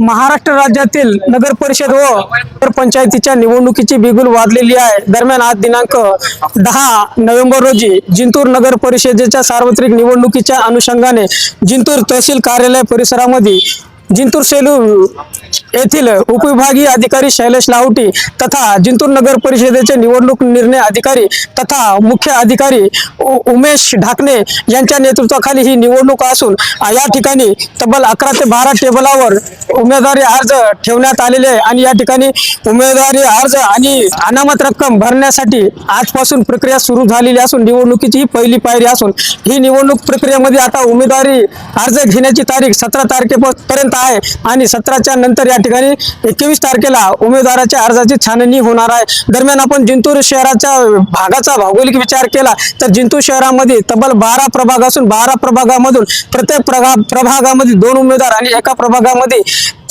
महाराष्ट्र राज्यातील नगर परिषद व नगर पंचायतीच्या निवडणुकीची बिगुल वाजलेली आहे. दरम्यान आज दिनांक दहा नोव्हेंबर रोजी जिंतूर नगर परिषदेच्या सार्वत्रिक निवडणुकीच्या अनुषंगाने जिंतूर तहसील कार्यालय परिसरामध्ये जिंतूर सेलू येथील उपविभागीय अधिकारी शैलेश लावटी तथा जिंतूर नगर परिषदेचे निवडणूक निर्णय अधिकारी तथा मुख्य अधिकारी उ- उमेश ढाकणे यांच्या नेतृत्वाखाली ही निवडणूक असून या ठिकाणी तब्बल अकरा ते बारा टेबलावर उमेदवारी अर्ज ठेवण्यात आलेले आहे आणि या ठिकाणी उमेदवारी अर्ज आणि अनामत रक्कम भरण्यासाठी आजपासून प्रक्रिया सुरू झालेली असून निवडणुकीची ही पहिली पायरी असून ही निवडणूक प्रक्रियेमध्ये आता उमेदवारी अर्ज घेण्याची तारीख सतरा तारखेपर्यंत आहे आणि सतराच्या नंतर या ठिकाणी एकवीस तारखेला उमेदवाराच्या अर्जाची छाननी होणार आहे. दरम्यान आपण जिंतूर शहराच्या भागाचा भौगोलिक विचार केला तर जिंतूर शहरामध्ये तब्बल बारा प्रभाग असून बारा प्रभागामधून प्रत्येक प्रभागामध्ये दोन उमेदवार आणि एका प्रभागामध्ये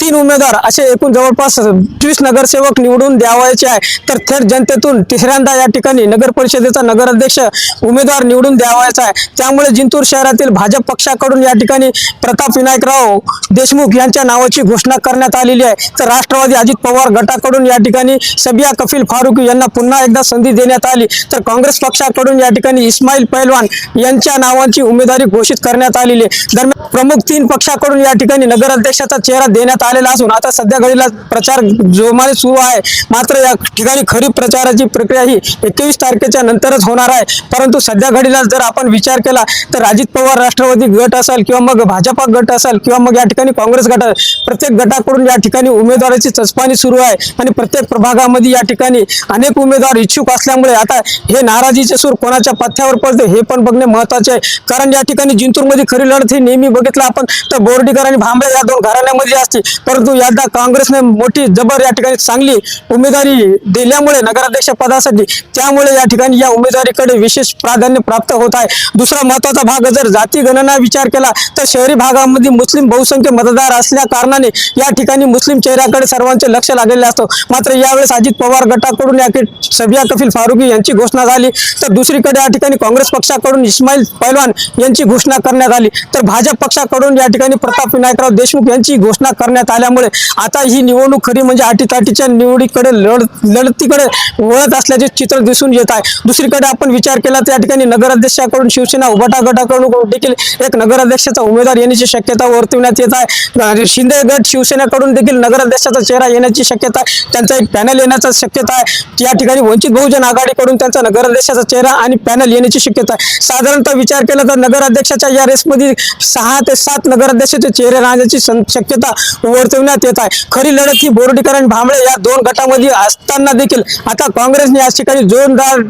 तीन उमेदवार असे एकूण जवळपास पंचवीस नगरसेवक निवडून द्यावायचे आहे. तर थेट जनतेतून तिसऱ्यांदा या ठिकाणी नगर परिषदेचा नगराध्यक्ष उमेदवार निवडून द्यावायचा आहे. त्यामुळे जिंतूर शहरातील भाजप पक्षाकडून या ठिकाणी प्रताप विनायकराव देशमुख यांच्या नावाची घोषणा करण्यात आलेली आहे. तर राष्ट्रवादी अजित पवार गटाकडून या ठिकाणी सबिया कफील फारुकी यांना पुन्हा एकदा संधी देण्यात आली. तर काँग्रेस पक्षाकडून या ठिकाणी इस्माईल पैलवान यांच्या नावाची उमेदवारी घोषित करण्यात आलेली आहे. दरम्यान प्रमुख तीन पक्षाकडून या ठिकाणी नगराध्यक्षाचा चेहरा देण्यात आलेला असून आता सध्या घडीला प्रचार जोमाने सुरू आहे. मात्र या ठिकाणी खरी प्रचाराची प्रक्रिया ही एकवीस तारखेच्या नंतरच होणार आहे. परंतु सध्या घडीला जर आपण विचार केला तर अजित पवार राष्ट्रवादी गट असेल किंवा मग भाजपा गट असेल किंवा मग या ठिकाणी काँग्रेस गट प्रत्येक गटाकडून या ठिकाणी उमेदवाराची चचपाणी सुरू आहे. आणि प्रत्येक प्रभागामध्ये या ठिकाणी अनेक उमेदवार इच्छुक असल्यामुळे आता हे नाराजीचे सूर कोणाच्या पथ्यावर पडते हे पण बघणे महत्त्वाचे आहे. कारण या ठिकाणी जिंतूरमध्ये खरी लढत ही नेहमी बघितलं आपण. तर बोर्डीकर आणि भांबळे या दोन घराण्यामध्ये असते परंतु यंदा काँग्रेसने मोठी जबर या ठिकाणी चांगली उमेदवारी दिल्यामुळे नगराध्यक्ष पदासाठी त्यामुळे या ठिकाणी या उमेदवारीकडे विशेष प्राधान्य प्राप्त होत आहे. दुसरा महत्त्वाचा भाग जर जाती गणना विचार केला तर शहरी भागामध्ये मुस्लिम बहुसंख्य मतदार असल्या कारणाने या ठिकाणी मुस्लिम चेहऱ्याकडे सर्वांचे लक्ष लागलेले असतो. मात्र यावेळेस अजित पवार गटाकडून या सबिया कफील फारुकी यांची घोषणा झाली तर दुसरीकडे या ठिकाणी काँग्रेस पक्षाकडून इस्माईल पैलवान यांची घोषणा करण्यात आली तर भाजप पक्षाकडून या ठिकाणी प्रताप विनायकराव देशमुख यांची घोषणा करण्यात आल्यामुळे आता ही निवडणूक खरी म्हणजे आटीताटीच्या निवडीकडे लढ लढतीकडे वळत असल्याचे चित्र दिसून येत आहे. दुसरीकडे आपण विचार केला तर या ठिकाणी नगराध्यक्षाकडून शिवसेना उभाटा गटाकडून देखील एक नगराध्यक्षाचा उमेदवार येण्याची शक्यता वर्तवण्यात येत आहे. शिंदे गट शिवसेनेकडून देखील नगराध्यक्षाचा चेहरा येण्याची शक्यता आहे त्यांचा एक पॅनल येण्याचा शक्यता आहे. या ठिकाणी वंचित बहुजन आघाडीकडून त्यांचा नगराध्यक्षाचा चेहरा आणि पॅनल येण्याची शक्यता आहे. साधारणतः विचार केला तर नगराध्यक्षाच्या या रेसमध्ये सहा ते सात नगराध्यक्षाचे चेहरे राहण्याची शक्यता शक्यता वर्तवण्यात येत आहे. खरी लढत ही बोर्डीकर आणि भांबळे या दोन गटामध्ये असताना देखील आता काँग्रेसने या ठिकाणी जोरदार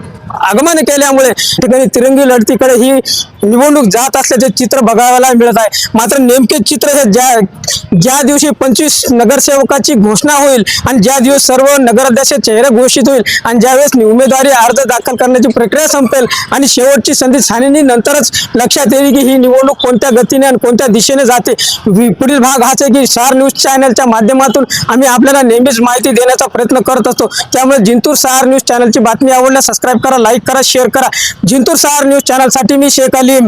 आगमन केल्यामुळे ठिकाणी तिरंगी लढतीकडे ही निवडणूक जात असल्याचे चित्र बघायला मिळत आहे. मात्र नेमके चित्र ज्या ज्या दिवशी पंचवीस नगरसेवकाची घोषणा होईल आणि ज्या दिवस सर्व नगराध्यक्ष चेहरे घोषित होईल आणि ज्यावेळेस उमेदवारी अर्ज दाखल करण्याची प्रक्रिया संपेल आणि शेवटची संधी छाननी नंतरच लक्षात येईल की ही निवडणूक कोणत्या गतीने आणि कोणत्या दिशेने जाते. पुढील भाग हाच आहे की सार न्यूज चॅनलच्या माध्यमातून आम्ही आपल्याला नेहमीच माहिती देण्याचा प्रयत्न करत असतो. त्यामुळे जिंतूर सहार न्यूज चॅनलची बातमी आवडल्यास सबस्क्राईब करा लाईक करा शेअर करा. जिंतूर सहार न्यूज चॅनलसाठी मी शेख মুসলিম